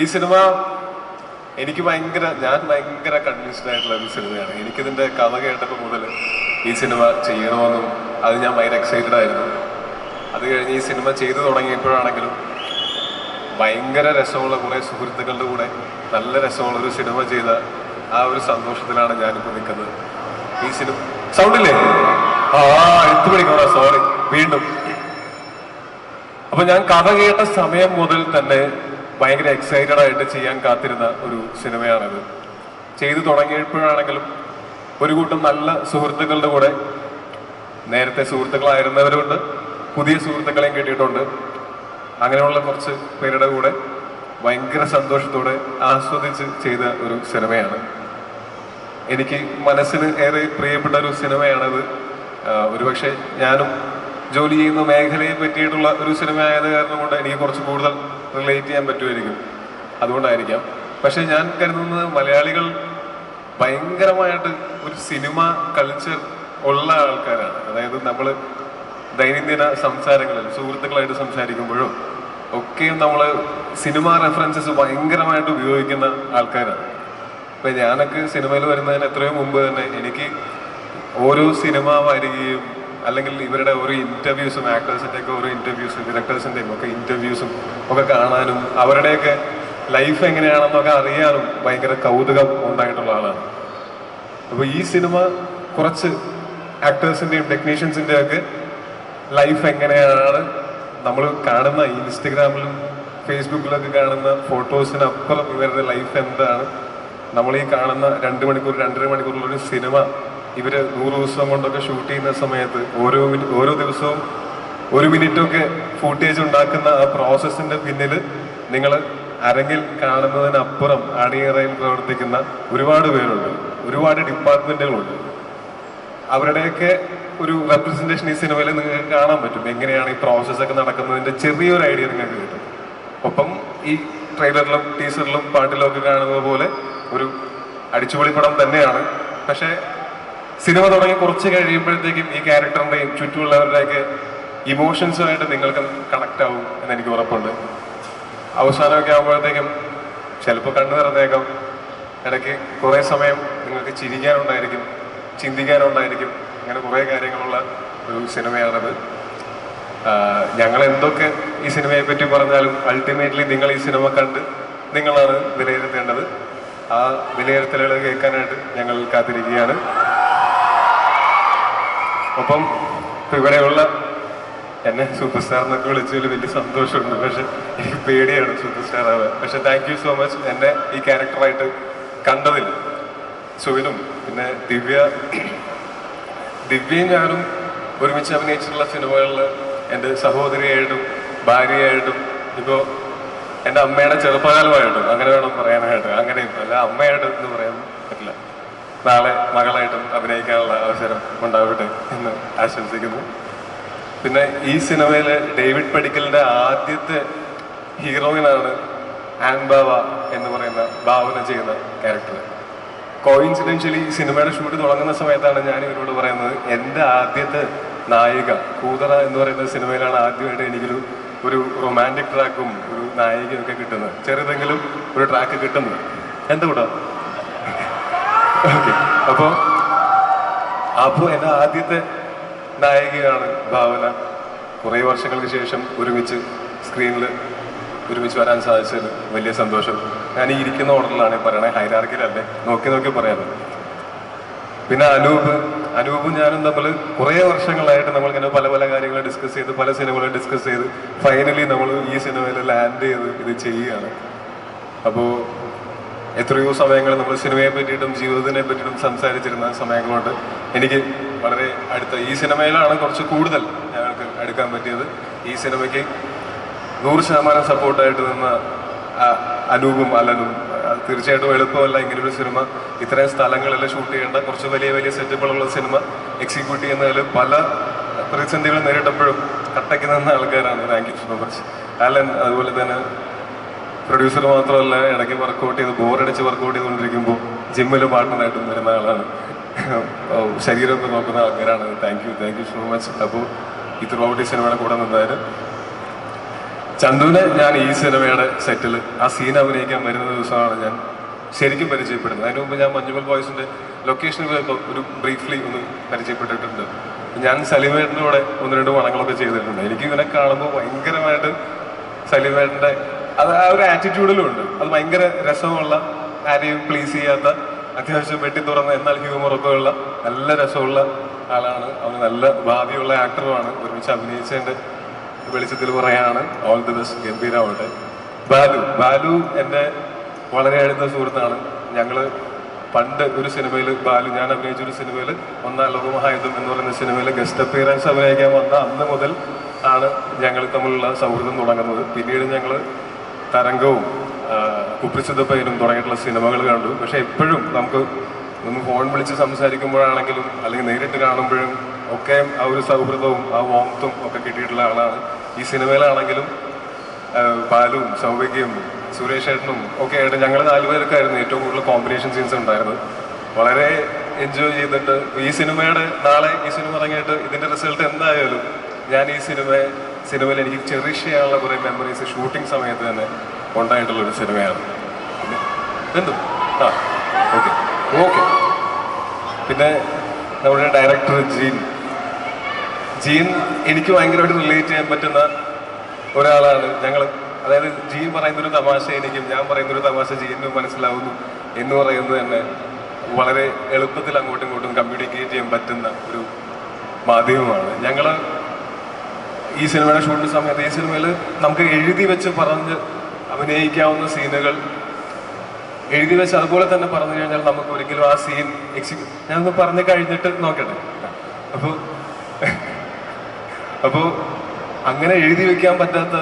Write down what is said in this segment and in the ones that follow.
ഈ സിനിമ എനിക്ക് ഭയങ്കര ഞാൻ ഭയങ്കര കൺവിൻസ്ഡ് ആയിട്ടുള്ള ഒരു സിനിമയാണ്. എനിക്കിതിന്റെ കഥ കേട്ടപ്പോൾ മുതൽ ഈ സിനിമ ചെയ്യണമെന്നും അത് ഞാൻ ഭയങ്കര എക്സൈറ്റഡ് ആയിരുന്നു. അത് കഴിഞ്ഞ് ഈ സിനിമ ചെയ്തു തുടങ്ങിയപ്പോഴാണെങ്കിലും ഭയങ്കര രസമുള്ള കുറേ സുഹൃത്തുക്കളുടെ കൂടെ നല്ല രസമുള്ള ഒരു സിനിമ ചെയ്ത ആ ഒരു സന്തോഷത്തിലാണ് ഞാനിപ്പോൾ നിൽക്കുന്നത്. ഈ സിനിമ സൗണ്ടില്ലേ? ആ എടുത്തു പഠിക്കണോ സോറി വീണ്ടും. അപ്പൊ ഞാൻ കഥ കേട്ട സമയം മുതൽ തന്നെ ഭയങ്കര എക്സൈറ്റഡ് ആയിട്ട് ചെയ്യാൻ കാത്തിരുന്ന ഒരു സിനിമയാണിത്. ചെയ്തു തുടങ്ങിയപ്പോഴാണെങ്കിലും ഒരു കൂട്ടം നല്ല സുഹൃത്തുക്കളുടെ കൂടെ നേരത്തെ സുഹൃത്തുക്കളായിരുന്നവരുണ്ട് പുതിയ സുഹൃത്തുക്കളെയും കിട്ടിയിട്ടുണ്ട്. അങ്ങനെയുള്ള കുറച്ച് പേരുടെ കൂടെ ഭയങ്കര സന്തോഷത്തോടെ ആസ്വദിച്ച് ചെയ്ത ഒരു സിനിമയാണ്. എനിക്ക് മനസ്സിന് ഏറെ പ്രിയപ്പെട്ട ഒരു സിനിമയാണത്. ഒരുപക്ഷെ ഞാനും ജോലി ചെയ്യുന്ന മേഖലയെ പറ്റിയിട്ടുള്ള ഒരു സിനിമ ആയത് കാരണം കൊണ്ട് എനിക്ക് കുറച്ച് കൂടുതൽ റിലേറ്റ് ചെയ്യാൻ പറ്റുമായിരിക്കും. അതുകൊണ്ടായിരിക്കാം. പക്ഷെ ഞാൻ കരുതുന്നത് മലയാളികൾ ഭയങ്കരമായിട്ട് ഒരു സിനിമ കൾച്ചർ ഉള്ള ആൾക്കാരാണ്. അതായത് നമ്മൾ ദൈനംദിന സംസാരങ്ങളിൽ സുഹൃത്തുക്കളായിട്ട് സംസാരിക്കുമ്പോഴും ഒക്കെയും നമ്മൾ സിനിമ റെഫറൻസസ് ഭയങ്കരമായിട്ട് ഉപയോഗിക്കുന്ന ആൾക്കാരാണ്. ഇപ്പൊ ഞാനൊക്കെ സിനിമയിൽ വരുന്നതിന് എത്രയോ മുമ്പ് തന്നെ എനിക്ക് ഓരോ സിനിമ വരികയും അല്ലെങ്കിൽ ഇവരുടെ ഓരോ ഇന്റർവ്യൂസും ആക്ടേഴ്സിന്റെ ഒക്കെ ഓരോ ഇന്റർവ്യൂസും ഡിറക്ടേഴ്സിന്റെയും ഒക്കെ ഇന്റർവ്യൂസും ഒക്കെ കാണാനും അവരുടെയൊക്കെ ലൈഫ് എങ്ങനെയാണെന്നൊക്കെ അറിയാനും ഭയങ്കര കൗതുകം ഉണ്ടായിട്ടുള്ള ആളാണ്. അപ്പോൾ ഈ സിനിമ കുറച്ച് ആക്ടേഴ്സിന്റെയും ടെക്നീഷ്യൻസിന്റെയും ഒക്കെ ലൈഫ് എങ്ങനെയാണ്? നമ്മൾ കാണുന്ന ഇൻസ്റ്റഗ്രാമിലും ഫേസ്ബുക്കിലൊക്കെ കാണുന്ന ഫോട്ടോസിനപ്പുറം ഇവരുടെ ലൈഫ് എന്താണ്? നമ്മൾ ഈ കാണുന്ന രണ്ട് മണിക്കൂർ രണ്ടര മണിക്കൂറിലൊരു ഒരു സിനിമ ഇവർ നൂറ് ദിവസം കൊണ്ടൊക്കെ ഷൂട്ട് ചെയ്യുന്ന സമയത്ത് ഓരോ ഓരോ ദിവസവും ഒരു മിനിറ്റൊക്കെ ഫൂട്ടേജ് ഉണ്ടാക്കുന്ന ആ പ്രോസസ്സിന്റെ പിന്നിൽ നിങ്ങൾ അരങ്ങിൽ കാണുന്നതിനപ്പുറം അണിയറയിൽ പ്രവർത്തിക്കുന്ന ഒരുപാട് പേരുണ്ട്. ഒരുപാട് ഡിപ്പാർട്ട്മെന്റുകളുണ്ട് അവരുടെയൊക്കെ ഒരു റെപ്രസെന്റേഷൻ ഈ സിനിമയിൽ നിങ്ങൾക്ക് കാണാൻ പറ്റും. എങ്ങനെയാണ് ഈ പ്രോസസ്സൊക്കെ നടക്കുന്നതിന്റെ ചെറിയൊരു ഐഡിയ നിങ്ങൾക്ക് കിട്ടും. ഒപ്പം ഈ ട്രെയിലറിലും ടീസറിലും പാട്ടിലും ഒക്കെ കാണുന്നത് പോലെ ഒരു അടിച്ചുപൊളി പടം തന്നെയാണ്. പക്ഷേ സിനിമ തുടങ്ങി കുറച്ച് കഴിയുമ്പോഴത്തേക്കും ഈ ക്യാരക്ടറിന്റെയും ചുറ്റുമുള്ളവരുടെയൊക്കെ ഇമോഷൻസുമായിട്ട് നിങ്ങൾക്ക് കണക്ട് ആവും എന്ന് എനിക്ക് ഉറപ്പുണ്ട്. അവസാനമൊക്കെ ആകുമ്പോഴത്തേക്കും ചിലപ്പോൾ കണ്ണു നിറഞ്ഞേക്കാം. ഇടയ്ക്ക് കുറേ സമയം നിങ്ങൾക്ക് ചിരിക്കാനുണ്ടായിരിക്കും ചിന്തിക്കാനുണ്ടായിരിക്കും. അങ്ങനെ കുറേ കാര്യങ്ങളുള്ള ഒരു സിനിമയാണത്. ഞങ്ങൾ എന്തൊക്കെ ഈ സിനിമയെ പറ്റി പറഞ്ഞാലും അൾട്ടിമേറ്റ്ലി നിങ്ങൾ ഈ സിനിമ കണ്ട് നിങ്ങളാണ് വിലയിരുത്തേണ്ടത്. ആ വിലയിരുത്തലുകൾ കേൾക്കാനായിട്ട് ഞങ്ങൾ കാത്തിരിക്കുകയാണ്. ഒപ്പം ഇവിടെയുള്ള എന്നെ സൂപ്പർ സ്റ്റാർ എന്നൊക്കെ വിളിച്ചതിൽ വലിയ സന്തോഷമുണ്ട്. പക്ഷെ എനിക്ക് പേടിയാണ് സൂപ്പർ സ്റ്റാർ ആവാൻ പക്ഷെ താങ്ക് യു സോ മച്ച് എന്നെ ഈ ക്യാരക്ടറായിട്ട് കണ്ടതിൽ സുവിനും പിന്നെ ദിവ്യ ദിവ്യയും ഞാനും ഒരുമിച്ച് അഭിനയിച്ചിട്ടുള്ള സിനിമകളിൽ എന്റെ സഹോദരിയായിട്ടും ഭാര്യയായിട്ടും ഇപ്പോൾ എന്റെ അമ്മയുടെ ചെറുപ്പകാലമായിട്ടും അങ്ങനെ വേണം പറയാനായിട്ട്. അങ്ങനെയും അല്ല അമ്മയായിട്ട് എന്ന് പറയാൻ പറ്റില്ല. നാളെ മകളായിട്ടും അഭിനയിക്കാനുള്ള അവസരം ഉണ്ടാവട്ടെ. ആശംസിക്കുന്നു. പിന്നെ ഈ സിനിമയിലെ ഡേവിഡ് പടിക്കലിന്റെ ആദ്യത്തെ ഹീറോയിനാണ് ആൻ ബാവ എന്ന് പറയുന്ന ഭാവന ചെയ്യുന്ന ക്യാരക്ടർ. കോയിൻസിഡൻഷ്യലി സിനിമയുടെ ഷൂട്ട് തുടങ്ങുന്ന സമയത്താണ് ഞാൻ ഇവരോട് പറയുന്നത് എന്റെ ആദ്യത്തെ നായിക കൂതറ എന്ന് പറയുന്ന സിനിമയിലാണ് ആദ്യമായിട്ട് എനിക്കൊരു ഒരു റൊമാന്റിക് ട്രാക്കും ഒരു നായികയും ഒക്കെ കിട്ടുന്നത്. ചെറുതെങ്കിലും ഒരു ട്രാക്ക് കിട്ടുന്നത്. എന്തുകൂടാ ഓക്കെ അപ്പോൾ അപ്പോൾ എന്റെ ആദ്യത്തെ നായികയാണ് ഭാവന. കുറേ വർഷങ്ങൾക്ക് ശേഷം ഒരുമിച്ച് സ്ക്രീനിൽ ഒരുമിച്ച് വരാൻ സാധിച്ചതിൽ വലിയ സന്തോഷം. ഞാൻ ഈ ഇരിക്കുന്ന ഓർഡറിലാണ് പറയണേ ഹൈരാർക്കിലല്ലേ നോക്കി നോക്കി പറയാം പിന്നെ അനൂപ് അനൂപും ഞാനും തമ്മിൽ കുറേ വർഷങ്ങളായിട്ട് നമ്മൾ ഇങ്ങനെ പല പല കാര്യങ്ങൾ ഡിസ്കസ് ചെയ്ത് പല സിനിമകൾ ഡിസ്കസ് ചെയ്ത് ഫൈനലി നമ്മൾ ഈ സിനിമയിൽ ലാൻഡ് ചെയ്ത് ഇത് ചെയ്യുകയാണ്. അപ്പോൾ എത്രയോ സമയങ്ങൾ നമ്മൾ സിനിമയെ പറ്റിയിട്ടും ജീവിതത്തിനെ പറ്റിയിട്ടും സംസാരിച്ചിരുന്ന സമയങ്ങളുണ്ട്. എനിക്ക് വളരെ അടുത്ത ഈ സിനിമയിലാണ് കുറച്ച് കൂടുതൽ ഞങ്ങൾക്ക് എടുക്കാൻ പറ്റിയത്. ഈ സിനിമയ്ക്ക് നൂറ് ശതമാനം സപ്പോർട്ടായിട്ട് നിന്ന അനൂപും അലനും. തീർച്ചയായിട്ടും എളുപ്പമല്ല ഇങ്ങനൊരു സിനിമ. ഇത്രയും സ്ഥലങ്ങളിൽ ഷൂട്ട് ചെയ്യേണ്ട കുറച്ച് വലിയ വലിയ സെറ്റപ്പുകളുള്ള സിനിമ എക്സിക്യൂട്ട് ചെയ്യുന്നതിൽ പല പ്രതിസന്ധികൾ നേരിട്ടപ്പോഴും കട്ടയ്ക്ക് നിന്ന ആൾക്കാരാണ് thank you so much Alan അതുപോലെ തന്നെ പ്രൊഡ്യൂസർ മാത്രമല്ല ഇടയ്ക്ക് വർക്കൗട്ട് ചെയ്ത് ബോറടിച്ച് വർക്കൗട്ട് ചെയ്തുകൊണ്ടിരിക്കുമ്പോൾ ജിമ്മിൽ പാർട്ട്ണറായിട്ടും വരുന്ന ആളാണ്. ശരീരമൊക്കെ നോക്കുന്ന അങ്ങനെയാണ് thank you thank you so much അപ്പോൾ ഈ ത്രൂ ഈ സിനിമയുടെ കൂടെ നിന്നായാലും ചന്തുവിനെ ഞാൻ ഈ സിനിമയുടെ സെറ്റിൽ ആ സീൻ അഭിനയിക്കാൻ വരുന്ന ദിവസമാണ് ഞാൻ ശരിക്കും പരിചയപ്പെടുന്നത്. അതിനു മുമ്പ് ഞാൻ മഞ്ഞുമൽ ബോയ്സിന്റെ ലൊക്കേഷനിൽ ഒരു ബ്രീഫ്ലി ഒന്ന് പരിചയപ്പെട്ടിട്ടുണ്ട്. ഞാൻ സലിമേട്ടന്റെ ഒന്ന് രണ്ട് പണങ്ങളൊക്കെ ചെയ്തിട്ടുണ്ട്. എനിക്ക് ഇവനെ കാണുമ്പോൾ ഭയങ്കരമായിട്ട് സലിമേട്ടന്റെ അത് ആ ഒരു ആറ്റിറ്റ്യൂഡിലും ഉണ്ട്. അത് ഭയങ്കര രസമുള്ള ആരെയും പ്ലീസ് ചെയ്യാത്ത അത്യാവശ്യം വെട്ടി തുറന്ന എന്നാൽ ഹ്യൂമറൊക്കെ ഉള്ള നല്ല രസമുള്ള ആളാണ്. അവന് നല്ല ഭാവിയുള്ള ആക്ടറുമാണ് ഒരുമിച്ച് അഭിനയിച്ചതിന്റെ വെളിച്ചത്തിൽ പറയാണ് ഓൾ ദി ബെസ്റ്റ് ഗംഭീരമാവട്ടെ ബാലു. ബാലു എന്റെ വളരെ അടുത്ത സുഹൃത്താണ്. ഞങ്ങൾ പണ്ട് ഒരു സിനിമയിൽ ബാലു ഞാൻ അഭിനയിച്ച ഒരു സിനിമയിൽ ഒന്നാം ലോകമഹായുദ്ധം എന്ന് പറയുന്ന സിനിമയിൽ ഗസ്റ്റ് അപ്പിയറൻസ് അഭിനയിക്കാൻ വന്ന അന്ന് മുതൽ ആണ് ഞങ്ങൾ തമ്മിലുള്ള സൗഹൃദം തുടങ്ങുന്നത്. പിന്നീട് ഞങ്ങൾ തരംഗവും കുപ്രിസിദ്ധപ്പയിലും തുടങ്ങിയിട്ടുള്ള സിനിമകൾ കണ്ടു. പക്ഷെ എപ്പോഴും നമുക്ക് ഒന്ന് ഫോൺ വിളിച്ച് സംസാരിക്കുമ്പോഴാണെങ്കിലും അല്ലെങ്കിൽ നേരിട്ട് കാണുമ്പോഴും ഒക്കെ ആ ഒരു സൗഹൃദവും ആ വോമത്തും ഒക്കെ കിട്ടിയിട്ടുള്ള ആളാണ്. ഈ സിനിമയിലാണെങ്കിലും ബാലുവും സൗഭികയും സുരേഷ് ഏട്ടനും ഒക്കെ ആയിട്ട് ഞങ്ങൾ നാലുപേർക്കായിരുന്നു ഏറ്റവും കൂടുതൽ കോമ്പിനേഷൻ സീൻസ് ഉണ്ടായിരുന്നത്. വളരെ എൻജോയ് ചെയ്തിട്ട് ഈ സിനിമയുടെ നാളെ ഈ സിനിമ ഇറങ്ങിയിട്ട് ഇതിന്റെ റിസൾട്ട് എന്തായാലും ഞാൻ ഈ സിനിമ സിനിമയിൽ എനിക്ക് ചെറിഷ് ചെയ്യാനുള്ള കുറേ മെമ്മറീസ് ഷൂട്ടിംഗ് സമയത്ത് തന്നെ ഉണ്ടായിട്ടുള്ളൊരു സിനിമയാണ്. എന്തു ആ ഓക്കെ ഓക്കെ പിന്നെ നമ്മുടെ ഡയറക്ടർ ജീൻ. ജീൻ എനിക്ക് ഭയങ്കരമായിട്ട് റിലേറ്റ് ചെയ്യാൻ പറ്റുന്ന ഒരാളാണ്. ഞങ്ങൾ അതായത് ജീൻ പറയുന്നൊരു തമാശ എനിക്കും ഞാൻ പറയുന്നൊരു തമാശ ജീനും മനസ്സിലാവുന്നു എന്ന് പറയുന്നത് തന്നെ വളരെ എളുപ്പത്തിൽ അങ്ങോട്ടും ഇങ്ങോട്ടും കമ്മ്യൂണിക്കേറ്റ് ചെയ്യാൻ പറ്റുന്ന ഒരു മാധ്യമമാണ്. ഞങ്ങൾ ഈ സിനിമയുടെ ഷൂട്ടിന്റെ സമയത്ത് ഈ സിനിമയിൽ നമുക്ക് എഴുതി വെച്ച് പറഞ്ഞ് അഭിനയിക്കാവുന്ന സീനുകൾ എഴുതി വെച്ച് അതുപോലെ തന്നെ പറഞ്ഞു കഴിഞ്ഞാൽ നമുക്ക് ഒരിക്കലും ആ സീൻ എക്സിക്യൂ ഞാനൊന്ന് പറഞ്ഞു കഴിഞ്ഞിട്ട് നോക്കട്ടെ. അപ്പോൾ അപ്പോൾ അങ്ങനെ എഴുതി വെക്കാൻ പറ്റാത്ത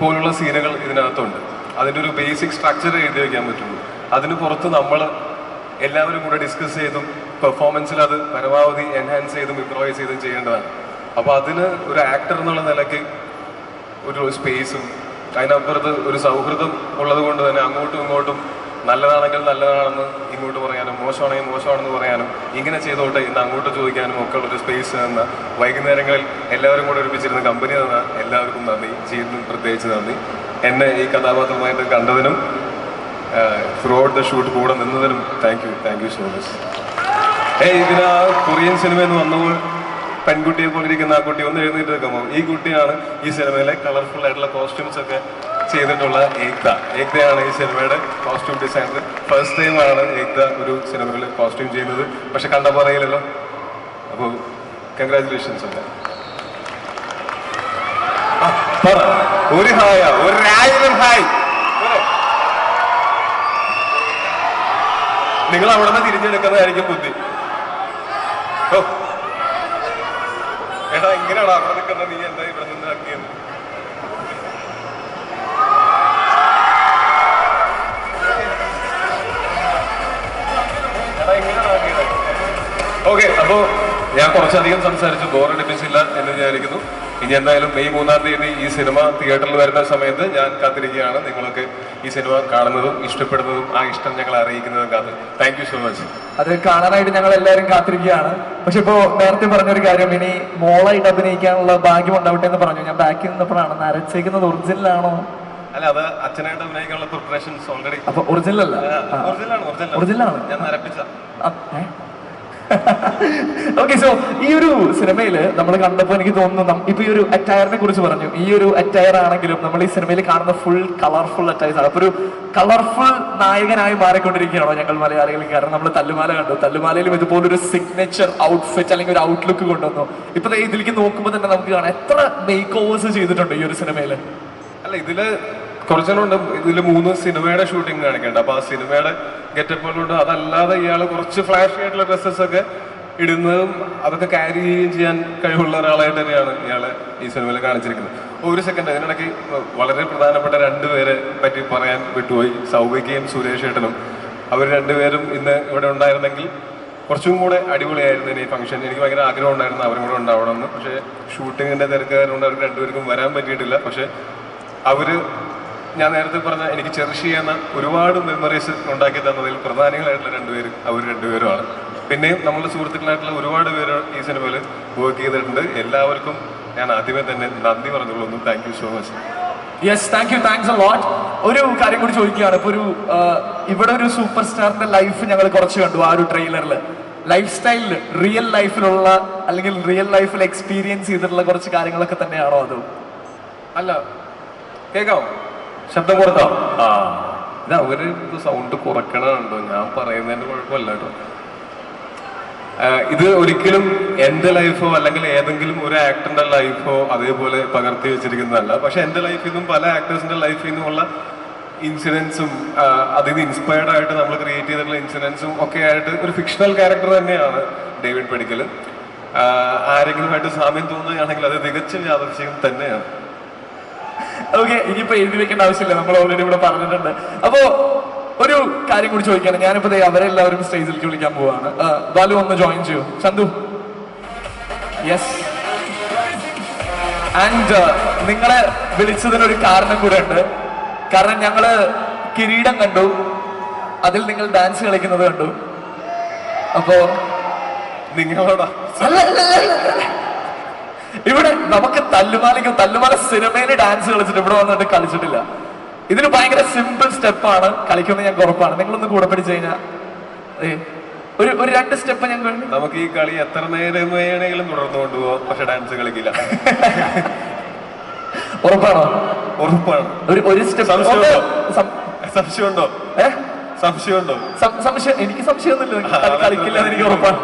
പോലുള്ള സീനുകൾ ഇതിനകത്തുണ്ട്. അതിന്റെ ഒരു ബേസിക് സ്ട്രക്ചർ എഴുതി വെക്കാൻ പറ്റുള്ളൂ. അതിന് പുറത്ത് നമ്മൾ എല്ലാവരും കൂടെ ഡിസ്കസ് ചെയ്തും പെർഫോമൻസിൽ അത് പരമാവധി എൻഹാൻസ് ചെയ്തും ഇംപ്രവൈസ് ചെയ്തും ചെയ്യേണ്ടതാണ്. അപ്പോൾ അതിന് ഒരു ആക്ടർ എന്നുള്ള നിലയ്ക്ക് ഒരു സ്പേസും അതിനപ്പുറത്ത് ഒരു സൗഹൃദം ഉള്ളത് കൊണ്ട് തന്നെ അങ്ങോട്ടും ഇങ്ങോട്ടും നല്ലതാണെങ്കിൽ നല്ലതാണെന്ന് ഇങ്ങോട്ട് പറയാനും മോശമാണെങ്കിൽ മോശമാണെന്ന് പറയാനും ഇങ്ങനെ ചെയ്തോട്ടെ ഇന്ന് അങ്ങോട്ട് ചോദിക്കാനും ഒക്കെ ഉള്ളൊരു സ്പേസ് തന്ന വൈകുന്നേരങ്ങളിൽ എല്ലാവരും കൂടെ ഒരുമിച്ചിരുന്ന കമ്പനി തന്ന എല്ലാവർക്കും നന്ദി. ജീവനും പ്രത്യേകിച്ച് നന്ദി. എന്നെ ഈ കഥാപാത്രമായിട്ട് കണ്ടതിനും ത്രൂ ഔട്ട് ദ ഷൂട്ട് കൂടെ നിന്നതിനും thank you thank you so much ഏ ഇതിന് ആ കൊറിയൻ സിനിമ എന്ന് വന്നപ്പോൾ പെൺകുട്ടിയെ പോലെ ഇരിക്കുന്ന ആ കുട്ടി ഒന്ന് എഴുന്നേറ്റ് വെക്കുമ്പോൾ ഈ കുട്ടിയാണ് ഈ സിനിമയിലെ കളർഫുൾ ആയിട്ടുള്ള കോസ്റ്റ്യൂംസ് ഒക്കെ ചെയ്തിട്ടുള്ള ഏക്ത. ഏക്തയാണ് ഈ സിനിമയുടെ കോസ്റ്റ്യൂം ഡിസൈനർ ഫസ്റ്റ് ടൈം ആണ് ഏക്ത ഒരു സിനിമയിൽ കോസ്റ്റ്യൂം ചെയ്യുന്നത്. പക്ഷെ കണ്ട പറയില്ലല്ലോ അപ്പോൾ കൺഗ്രാചുലേഷൻസ് ഉണ്ട്. ഒരു ഹായ ഒരായിരം ഹായ്. നിങ്ങൾ അവിടെ നിന്ന് തിരിഞ്ഞെടുക്കുന്നതായിരിക്കും ബുദ്ധി. എടാ ഇങ്ങനെയാണോ അവിടെ നിൽക്കുന്നത്? നീ എന്താ ഇവിടെ ഓക്കെ അപ്പോ ഞാൻ കുറച്ചധികം സംസാരിച്ചു. ബോറടിപ്പിച്ചില്ല എന്ന് വിചാരിക്കുന്നു. ഇനി എന്തായാലും മെയ് മൂന്നാം തീയതി ഈ സിനിമ തിയേറ്ററിൽ വരുന്ന സമയത്ത് ഞാൻ കാത്തിരിക്കുകയാണ്. നിങ്ങളൊക്കെ ഈ സിനിമ കാണുന്നതും ഇഷ്ടപ്പെടുന്നതും ആ ഇഷ്ടം ഞങ്ങൾ അറിയിക്കുന്നതും കാത്ത്. താങ്ക് സോ മച്ച് അത് കാണാനായിട്ട് ഞങ്ങൾ എല്ലാവരും കാത്തിരിക്കുകയാണ്. പക്ഷെ ഇപ്പോ നേരത്തെ പറഞ്ഞൊരു കാര്യം ഇനി മോളായിട്ട് അഭിനയിക്കാനുള്ള ഭാഗ്യം ഉണ്ടാവട്ടെ എന്ന് പറഞ്ഞു. ഞാൻ ബാക്കിൽ നിന്നപ്പോഴാണ് നരച്ചേക്കുന്നത് ഒറിജിനൽ ആണോ? അല്ല അത് അച്ഛനായിട്ട് അഭിനയിക്കാനുള്ള പ്രിപ്പറേഷൻസ് ഓൾറെഡി അപ്പൊ ഒറിജിനൽ അല്ല? ഒറിജിനലാണ് ആണ് ഞാൻ നരപ്പിച്ച ഓക്കെ സോ ഈ ഒരു സിനിമയിൽ നമ്മൾ കണ്ടപ്പോൾ എനിക്ക് തോന്നുന്നു ഇപ്പൊ ഈ ഒരു അറ്റയറിനെ കുറിച്ച് പറഞ്ഞു. ഈ ഒരു അറ്റയർ ആണെങ്കിലും നമ്മൾ ഈ സിനിമയിൽ കാണുന്ന ഫുൾ കളർഫുൾ അറ്റയർസ് ആണ്. അപ്പൊ ഒരു കളർഫുൾ നായകനായി മാറിക്കൊണ്ടിരിക്കുകയാണോ ഞങ്ങൾ മലയാളികൾ കാരണം നമ്മൾ തല്ലുമാല കണ്ടു. തല്ലുമാലയിലും ഇതുപോലൊരു സിഗ്നേച്ചർ ഔട്ട്ഫിറ്റ് അല്ലെങ്കിൽ ഒരു ഔട്ട്ലുക്ക് കൊണ്ടുവന്നു. ഇപ്പൊ ഇതിലേക്ക് നോക്കുമ്പോൾ തന്നെ നമുക്ക് കാണാം. എത്ര മേക്ക് ഓവേഴ്സ് ചെയ്തിട്ടുണ്ട് ഈ ഒരു സിനിമയിൽ അല്ല ഇതിൽ കുറച്ചുണ്ട് ഇതിൽ മൂന്ന് സിനിമയുടെ ഷൂട്ടിംഗ് കാണിക്കണ്ട അപ്പൊ ആ സിനിമയുടെ ഗെറ്റപ്പുകളുണ്ട് അതല്ലാതെ ഇയാൾ കുറച്ച് ഫ്ലാഷ് ആയിട്ടുള്ള ഡ്രസ്സസ് ഒക്കെ ഇടുന്നതും അതൊക്കെ ക്യാരി ചെയ്യാൻ കഴിവുള്ള ഒരാളായിട്ട് തന്നെയാണ് ഇയാളെ ഈ സിനിമയിൽ കാണിച്ചിരിക്കുന്നത്. ഒരു സെക്കൻഡ് അതിനിടയ്ക്ക് വളരെ പ്രധാനപ്പെട്ട രണ്ടുപേരെ പറ്റി പറയാൻ വിട്ടുപോയി. സൗഭികയും സുരേഷ് ഏട്ടനും. അവർ രണ്ടുപേരും ഇന്ന് ഇവിടെ ഉണ്ടായിരുന്നെങ്കിൽ കുറച്ചും കൂടെ അടിപൊളിയായിരുന്നു ഇനി ഫംഗ്ഷൻ എനിക്ക് ഭയങ്കര ആഗ്രഹം ഉണ്ടായിരുന്നു അവരും കൂടെ ഉണ്ടാവണമെന്ന്. പക്ഷേ ഷൂട്ടിങ്ങിന്റെ തിരക്കുകാരുണ്ട് അവർക്ക് രണ്ടുപേർക്കും വരാൻ പറ്റിയിട്ടില്ല. പക്ഷേ അവർ ഞാൻ നേരത്തെ പറഞ്ഞ എനിക്ക് ചെറിഷ് ചെയ്യുന്ന ഒരുപാട് മെമ്മറീസ് ഉണ്ടാക്കി തന്നതിൽ പ്രധാനികളായിട്ടുള്ള രണ്ടുപേരും അവർ രണ്ടുപേരുമാണ്. പിന്നെയും നമ്മുടെ സുഹൃത്തുക്കളായിട്ടുള്ള ഒരുപാട് പേര് ഈ സിനിമയിൽ വർക്ക് ചെയ്തിട്ടുണ്ട്. എല്ലാവർക്കും ഞാൻ ആദ്യമേ തന്നെ നന്ദി പറഞ്ഞുകൊള്ളുന്നു. Thank you so much yes thank you thanks a lot ഒരു കാര്യം കൂടി ചോദിക്കുകയാണ്. ഇപ്പൊ ഒരു ഇവിടെ ഒരു സൂപ്പർ സ്റ്റാറിന്റെ ലൈഫ് ഞങ്ങൾ കുറച്ച് കണ്ടു ആ ഒരു ട്രെയിലറിൽ ലൈഫ് സ്റ്റൈലിൽ റിയൽ ലൈഫിലുള്ള അല്ലെങ്കിൽ റിയൽ ലൈഫിൽ എക്സ്പീരിയൻസ് ചെയ്തിട്ടുള്ള കുറച്ച് കാര്യങ്ങളൊക്കെ തന്നെയാണോ അത്? അല്ല കേക്കാവോ? ശബ്ദം കുറക്കാം ആ. ഇത് അവർ സൗണ്ട് കുറക്കണുണ്ടോ ഞാൻ പറയുന്നതിന്റെ കുഴപ്പമില്ല കേട്ടോ. ഇത് ഒരിക്കലും എന്റെ ലൈഫോ അല്ലെങ്കിൽ ഏതെങ്കിലും ഒരു ആക്ടറിന്റെ ലൈഫോ അതേപോലെ പകർത്തി വെച്ചിരിക്കുന്നതല്ല. പക്ഷെ എന്റെ ലൈഫിൽ നിന്നും പല ആക്ടേഴ്സിന്റെ ലൈഫിൽ നിന്നുമുള്ള ഇൻസിഡൻസും അതിൽ നിന്ന് ഇൻസ്പയർഡ് ആയിട്ട് നമ്മൾ ക്രിയേറ്റ് ചെയ്തിട്ടുള്ള ഇൻസിഡൻസും ഒക്കെ ആയിട്ട് ഒരു ഫിക്ഷണൽ ക്യാരക്ടർ തന്നെയാണ് ഡേവിഡ് പടിക്കൽ ആരെങ്കിലുമായിട്ട് സാമ്യം തോന്നുകയാണെങ്കിൽ അത് തികച്ചും യാദർശികം തന്നെയാണ്. ഓക്കെ ഇനിയിപ്പോ എഴുതി വെക്കേണ്ട ആവശ്യമില്ല. നമ്മൾ ഓൾറെഡി ഇവിടെ പറഞ്ഞിട്ടുണ്ട്. അപ്പോ ഒരു കാര്യം കൂടി ചോദിക്കാണ്. ഞാനിപ്പോ അവരെല്ലാവരും സ്റ്റേജിലേക്ക് വിളിക്കാൻ പോവാണ്. ബാലു ഒന്ന് ജോയിൻ ചെയ്യൂ. ചന്തു. യെസ് ആൻഡ് നിങ്ങളെ വിളിച്ചതിനൊരു കാരണം കൂടെ ഉണ്ട്. കാരണം ഞങ്ങൾ കിരീടം കണ്ടു. അതിൽ നിങ്ങൾ ഡാൻസ് കളിക്കുന്നത് കണ്ടു. അപ്പോ നിങ്ങളോടാ അല്ല, അല്ല, അല്ല, അല്ല. ഇവിടെ നമുക്ക് തല്ലുമാലയ്ക്ക് തല്ലുമാല സിനിമയിൽ ഡാൻസ് കളിച്ചിട്ട് ഇവിടെ വന്നിട്ട് കളിച്ചിട്ടില്ല. ഇതിന് ഭയങ്കര സിമ്പിൾ സ്റ്റെപ്പാണ് കളിക്കുന്നത് ഞങ്ങൾക്ക് ഉറപ്പാണ്. നിങ്ങളൊന്ന് കൂടെ പഠിച്ചു കഴിഞ്ഞാൽ ഒരു ഒരു രണ്ട് സ്റ്റെപ്പ് ഞാൻ വേണ്ടി. നമുക്ക് ഈ കളി എത്ര നേരം വേണമെങ്കിലും തുടർന്നു കൊണ്ടുപോകാം പക്ഷെ ഡാൻസ് കളിക്കില്ല. ഉറപ്പാണോ? ഉറപ്പാണ്. ഒരു ഒരു സ്റ്റെപ്പ് സംശയമുണ്ടോ? സംശയമുണ്ടോ ഏ? സംശയമുണ്ടോ സംശയം എനിക്ക് സംശയമൊന്നുമില്ല. കളിക്കില്ല എനിക്ക് ഉറപ്പാണ്.